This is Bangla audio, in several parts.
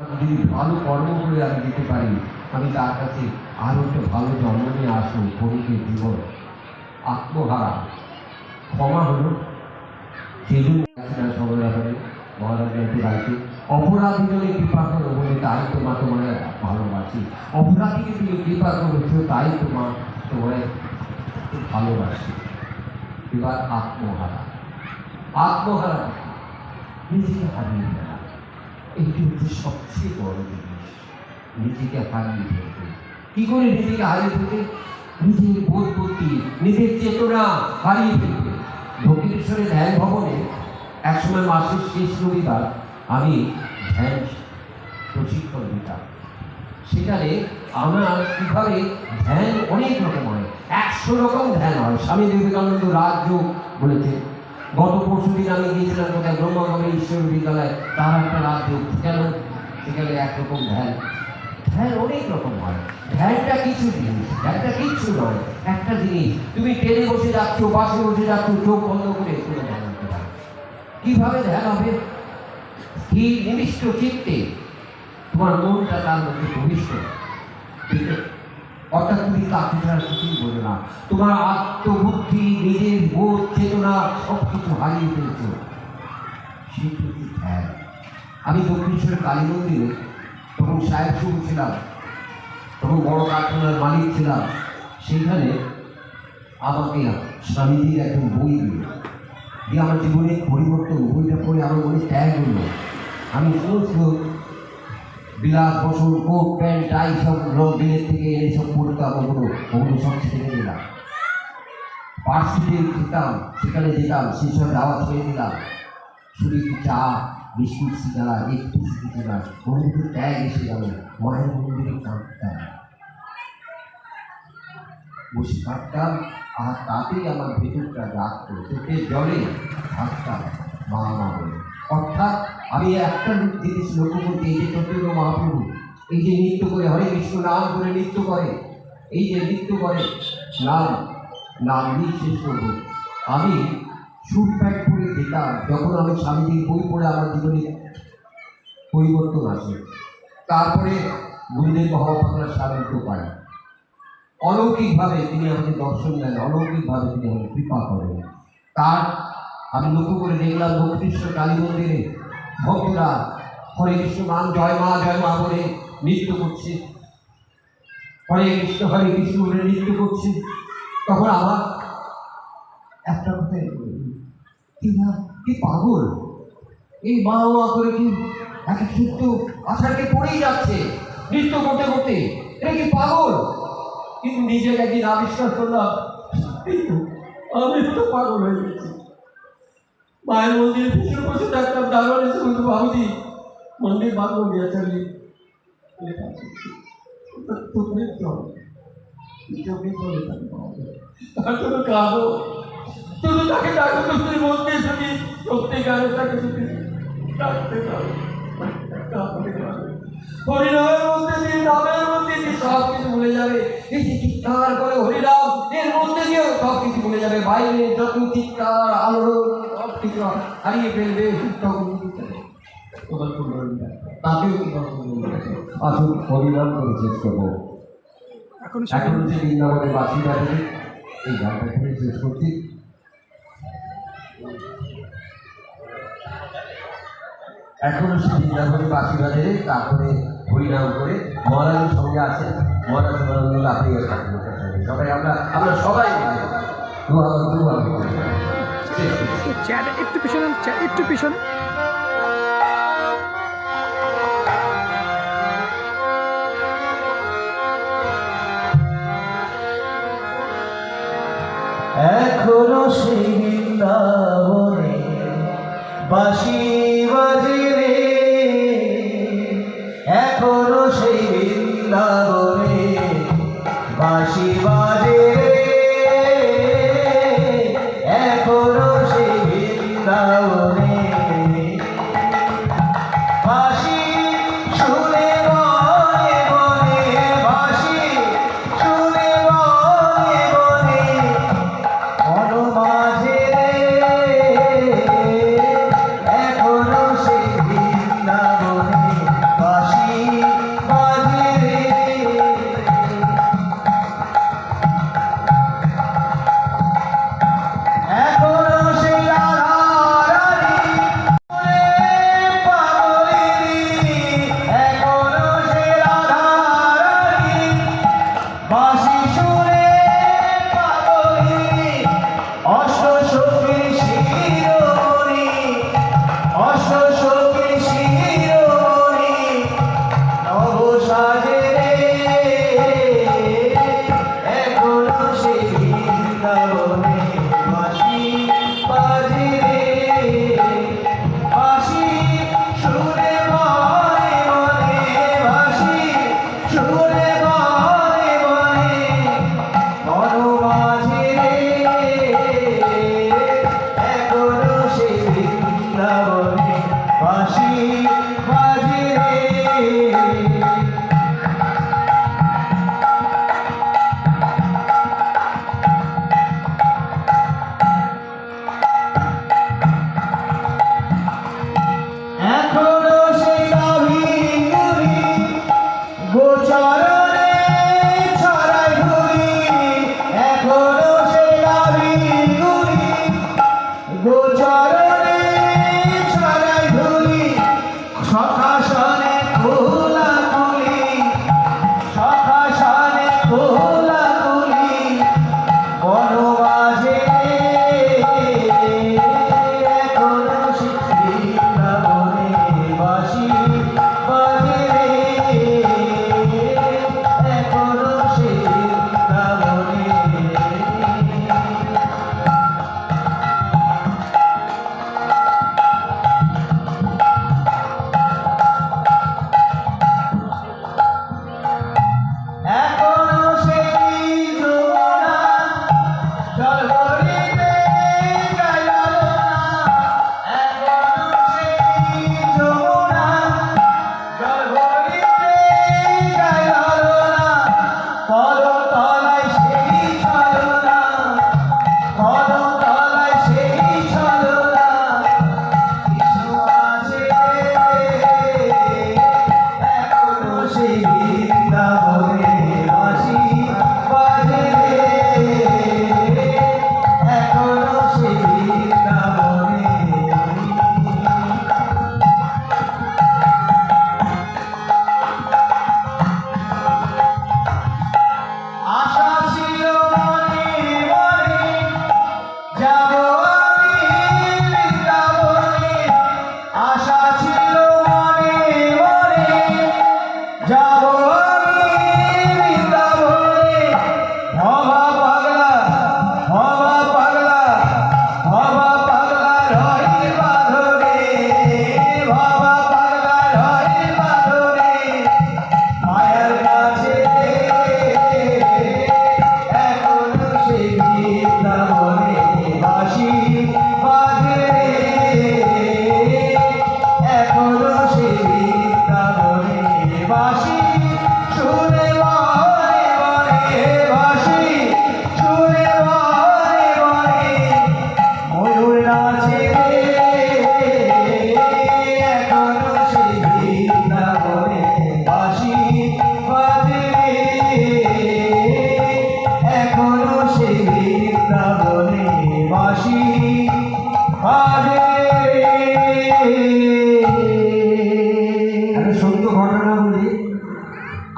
যদি ভালো কর্ম করে আমি যেতে পারি আমি তার কাছে আরও একটা ভালো জন্ম নিয়ে আসব ক্ষণিকের জীবন আত্মহারা। ক্ষমা হলো সেদিন সবার ব্যাপারে মহারাজ রাখি অপরাধী যদি কৃপা করো বলে তাই তোমার তোমার ভালোবাসি। অপরাধীকে তুমি কৃপা করেছ, তাই তোমার তোমার ভালোবাসি। এবার আত্মহারা। আত্মহারা। নিজেকে হারিয়ে ফেলা। এটি হচ্ছে সবচেয়ে বড় জিনিস। নিজেকে হারিয়ে ফেলতে কি করে নিজেকে হারিয়ে ফেলতে নিজের বোধ বুদ্ধি, নিজের চেতনা হারিয়ে ফেলতে। দক্ষিণেশ্বরের ধ্যান ভবনে একসময় মাসের শেষ রবিবার আমি ধ্যান প্রশিক্ষণ দিতাম সেখানে আমার কীভাবে ধ্যান অনেক রকম হয়। একশো রকম ধ্যান হয়। স্বামী বিবেকানন্দ রাজযোগ বলেছে গত পরশু দিন আমি গিয়েছিলাম কোথায় ব্রহ্মগমে ঈশ্বর বিদ্যালয়। তার একটা রাজযোগ কেন? সেখানে একরকম ধ্যান। ধ্যান অনেক রকম হয়। ধ্যানটা কিছু জিনিস ধ্যানটা কিচ্ছু নয়। একটা জিনিস, তুমি ট্রেনে বসে যাচ্ছ, বাসে বসে যাচ্ছ, চোখ বন্ধ করে কোনো ধ্যান করতে পারো। কীভাবে ধ্যান হবে? কি নিবিষ্ট চিত্তে। তোমার মনটা তার মধ্যে ভবিষ্যৎ? অর্থাৎ তুমি তাকে ছাড়া কিছুই বলো না। তোমার আত্মবুদ্ধি, নিজের বোধ চেতনা সব কিছু হারিয়ে ফেলছো। সেই প্রতি ধ্যান। আমি দক্ষিণেশ্বরের কালী মন্দিরে তখন সাহেব শুরু ছিলাম তখন বড় কারখানার মালিক ছিলাম। সেখানে আমাকে স্বামীজির একজন বই দিল। দিয়ে আমার জীবনে পরিবর্তন, বইটা পড়ে আমার মনে ত্যাগ হলো। আমি সমস্ত বিলাস বসন কোট প্যান্ট, টাই সব লোক বিলের থেকে এনে সব পড়তাম ওগুলো ওগুলো সব ছেড়ে দিলাম। পার্সিতে খেতাম, সেখানে যেতাম, সেই সব দাওয়া ছেড়ে দিলাম শুধু চা, বিস্কুট, সিঙ্গারা একটু না বন্ধুকে ত্যাগ এসে গেল মায়ের মন্দিরে কাঁদতাম। বসে কাঁদতাম, আর তাতেই আমার ভেতরটা রাখতো চোখের জলে ভাবতাম, মা মা বলে অর্থাৎ আমি একটা জিনিস লক্ষ্য করছি এই যে চৈতন্য মহাপ্রভু, এই যে নৃত্য করে হরে কৃষ্ণ নাম করে নৃত্য করে, এই যে নৃত্য করে নাম নাম দিয়ে শেষ করব। আমি সুট প্যান্ট পরে যেতাম, যখন আমি স্বামীজির বই পড়ে আমার জীবনে পরিবর্তন আসে। তারপরে গুরুদেব মহাপ্রভুর সাহায্য পাই অলৌকিকভাবে তিনি আমাকে দর্শন দেন, অলৌকিকভাবে তিনি আমাকে কৃপা করেন। তার আমি লক্ষ্য করে দেখলাম দক্ষিণেশ্বর কালী মন্দিরে ভক্তরা, হরে কৃষ্ণ মান জয় মা জয় মা বলে নৃত্য করছে। হরে কৃষ্ণ হরে কৃষ্ণ বলে নৃত্য করছে। তখন আমার একটা কথা কি না কি পাগল? এই মা মা করে কি এক এক সত্য আষাঢ়কে পড়েই যাচ্ছে নৃত্য করতে করতে? এটা কি পাগল? কিন্তু নিজেকে একদিন আবিষ্কার করলাম, আমি তো পাগল হয়ে গেছি। মায়ের মন্দিরে পিছনে বসে থাকতাম দারোয়ান এসে বলতো বাবুজি মন্দির বাদ हो गया चलिए तो मृत्यु हो जो भी बोले তার জন্য কাঁদো শুধু তাকে ডাকো তুমি মন্দির যদি সত্যিকারে তাকে যদি ডাকতে পারো কাঁদতে পারো। হরিনামের মধ্যে দিয়ে নামের মধ্যে দিয়ে সব কিছু ভুলে যাবে এই যে চিৎকার করে হরিনাম এর মধ্যে দিয়েও সব কিছু ভুলে যাবে বাইরে যত চিৎকার আলো কিছু হারিয়ে ফেলবে। আসুন হরিনাম করে শেষ করব এখন হচ্ছে বৃন্দাবনের এই গানটা করে শেষ করছি। এখন বৃন্দাবনের তারপরে হরিনাম করে মহারাজের সঙ্গে আছে মহারাজ মহারাজ সবাই আমরা আমরা সবাই। শেষ চেয়ারটা একটু পিছনে চেয়ার একটু পিছনে।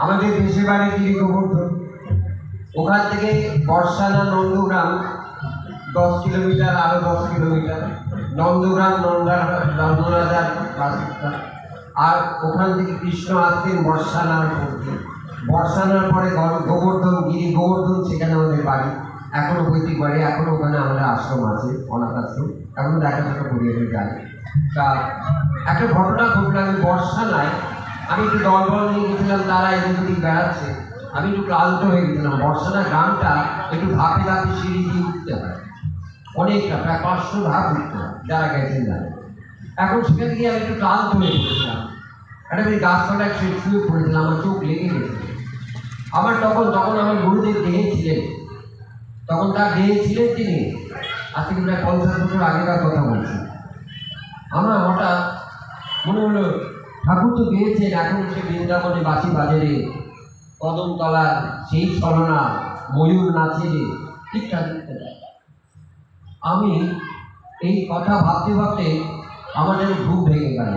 আমাদের দেশের বাড়ি গিরি গোবর্ধন ওখান থেকে বর্ষানা নন্দগ্রাম দশ কিলোমিটার আরও দশ কিলোমিটার। নন্দগ্রাম, নন্দা, নন্দরাজার বাসস্থান আর ওখান থেকে কৃষ্ণ আসতেন বর্ষানার পড়তে বর্ষানার পরে গোবর্ধন গিরি গোবর্ধন সেখানে আমাদের বাড়ি। এখনও বৈদিক বাড়ি, এখনও ওখানে আমাদের আশ্রম আছে, অনাথ আশ্রম। এখন দেখা দেখা করি যাই। তা, একটা ঘটনা ঘটলো, আমি বর্ষানায় আমি একটু দল বল নিয়ে গেছিলাম, তারা এদিক ওদিক বেড়াচ্ছে। আমি একটু ক্লান্ত হয়ে গেছিলাম। বর্ষানা গ্রামটা একটু ধাপে ধাপে সিঁড়ি দিয়ে উঠতে হয় অনেকটা, প্রায় পাঁচশো ধাপ উঠতে হয় যারা গেছেন জানে এখন সেখান থেকে আমি একটু ক্লান্ত হয়ে পড়েছিলাম একটা আমি গাছপালা শুয়ে শুয়ে পড়েছিলাম আমার চোখ লেগে গেছে। আমার তখন তখন আমার গুরুদেব দেহে ছিলেন। তখন তার দেহে ছিলেন তিনি। আজ থেকে প্রায় পঞ্চাশ বছর আগেকার কথা বলছি। আমার হঠাৎ মনে হলো ঠাকুর তো গিয়েছেন এখন সে বৃন্দাবনে বাসি বাজারে কদমতলা সেই ছলনা, ময়ূর নাচে ঠিকঠাক আমি এই কথা ভাবতে ভাবতে আমাদের ঘুম ভেঙে গেল।